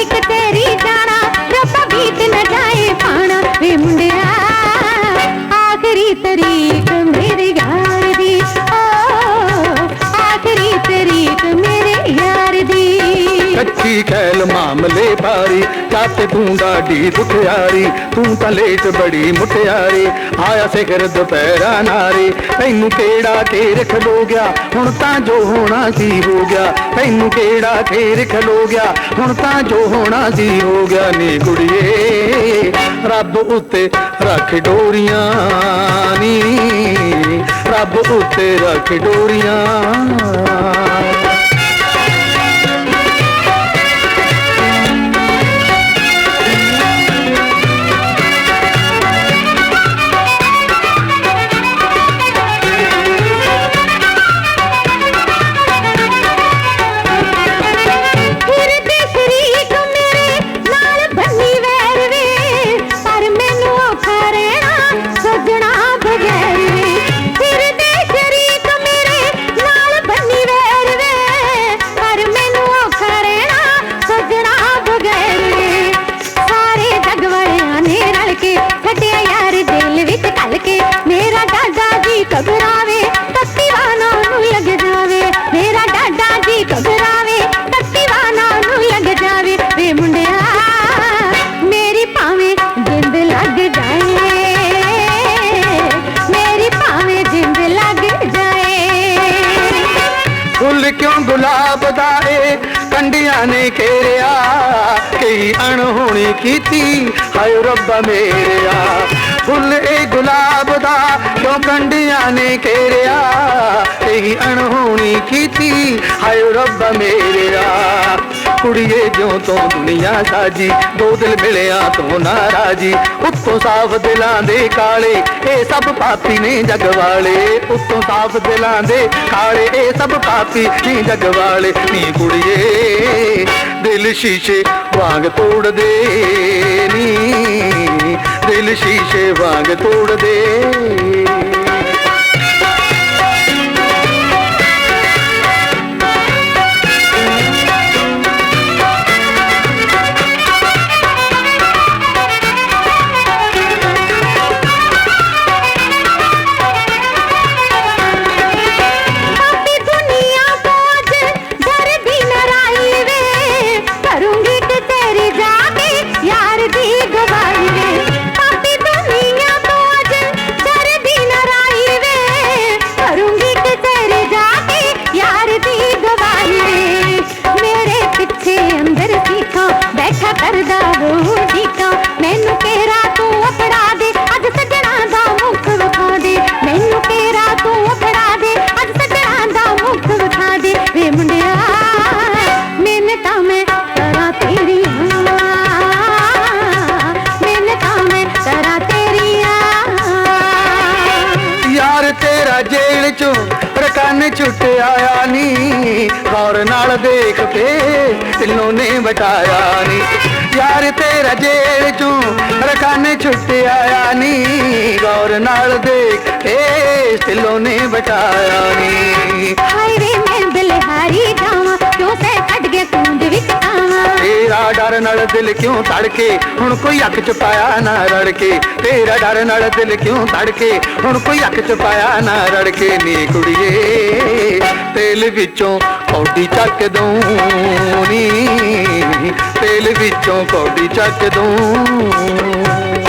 ਇੱਕ ਤੇਰੀ ਕੱਚੀ ਖੈਲ ਮਾਮਲੇ ਭਾਰੀ, ਚਾਤੇ ਤੂੰ ਡਾਢੀ ਦੁਖਿਆਰੀ ਤੂੰ ਤਾਂ ਲੇਟ ਬੜੀ ਮੁਟਿਆਰੀ, ਆਇਆ ਸਿਖਰ ਦੁਪਹਿਰਾ ਨਾਰੀ, ਤੈਨੂੰ ਕਿਹੜਾ ਘੇਰ ਖਲੋ ਗਿਆ? ਹੁਣ ਤਾਂ ਜੋ ਹੋਣਾ ਸੀ ਹੋ ਗਿਆ, ਤੈਨੂੰ ਕਿਹੜਾ ਘੇਰ ਖਲੋ ਗਿਆ? ਹੁਣ ਤਾਂ ਜੋ ਹੋਣਾ ਸੀ ਹੋ ਗਿਆ ਨੀ ਕੁੜੀਏ, ਰੱਬ ਉੱਤੇ ਰੱਖ ਡੋਰੀਆਂ ਨੀ, ਰੱਬ ਉੱਤੇ ਰੱਖ ਡੋਰੀਆਂ ਫੁੱਲ ਕਿਉਂ ਗੁਲਾਬ ਦਾ ਏ? ਕੰਡੀਆਂ ਨੇ ਘੇਰਿਆ, ਕਈ ਅਣਹੋਣੀ ਕੀਤੀ, ਹਾਏ ਰੱਬਾ ਮੇਰਿਆ। ਫੁੱਲ ਇਹ ਗੁਲਾਬ ਦਾ, ਕਿਉਂ ਕੰਡੀਆਂ ਨੇ ਘੇਰਿਆ, ਕਈ ਅਣਹੋਣੀ ਕੀਤੀ, ਹਾਏ ਰੱਬਾ ਮੇਰਿਆ। ਕੁੜੀਏ ਜਿਉਂ ਤੋਂ ਦੁਨੀਆ ਸਾਜੀ, ਦੋ ਦਿਲ ਮਿਲਿਆ ਤੋਂ ਨਾਰਾਜੀ। ਉੱਤੋਂ ਸਾਫ਼ ਦਿਲਾਂ ਦੇ ਕਾਲੇ, ਇਹ ਸਭ ਪਾਪੀ ਨੇ ਜਗ ਵਾਲੇ। ਉੱਤੋਂ ਸਾਫ਼ ਦਿਲਾਂ ਦੇ ਕਾਲੇ, ਇਹ ਸਭ ਪਾਪੀ ਨੇ ਜਗ ਵਾਲੇ। ਨੀ ਕੁੜੀਏ, ਦਿਲ ਸ਼ੀਸ਼ੇ ਵਾਂਗ ਤੋੜ ਦੇ ਨੀ। ਦਿਲ ਸ਼ੀਸ਼ੇ ਵਾਂਗ ਤੋੜ ਦੇ ਰਕਨ ਛੁੱਟ ਨੀ। ਗੌਰ ਨਾਲ ਦੇਖ ਕੇ ਦਿਲੋਂ ਨੇ ਬਟਾਇਆ ਨੀ। ਯਾਰ ਤੇਰਾ ਜੇਲ੍ਹ ਚੋਂ ਰਕਨ ਛੁੱਟ ਨੀ। ਗੌਰ ਨਾਲ ਦੇਖ ਕੇ ਦਿਲੋਂ ਨੇ ਬਟਾਇਆ ਨੀ। ਹਾਏ ਤੇਰਾ ਡਰ ਨਾਲ ਦਿਲ ਕਿਉਂ ਧੜਕੇ? ਹੁਣ ਕੋਈ ਅੱਖ ਚ ਪਾਇਆ ਨਾ ਰੜ ਤੇਰਾ ਡਰ ਨਾਲ ਦਿਲ ਕਿਉਂ ਧੜਕੇ? ਹੁਣ ਕੋਈ ਅੱਖ ਚ ਪਾਇਆ ਨਾ ਰੜ ਕੇ ਨੀ ਕੁੜੀਏ, ਤੇਲ ਵਿੱਚੋਂ ਕੌਡੀ ਚੱਕ ਦੂੰ ਨੀ। ਤੇਲ ਵਿੱਚੋਂ ਕੌਡੀ ਚੱਕ ਦੂੰ।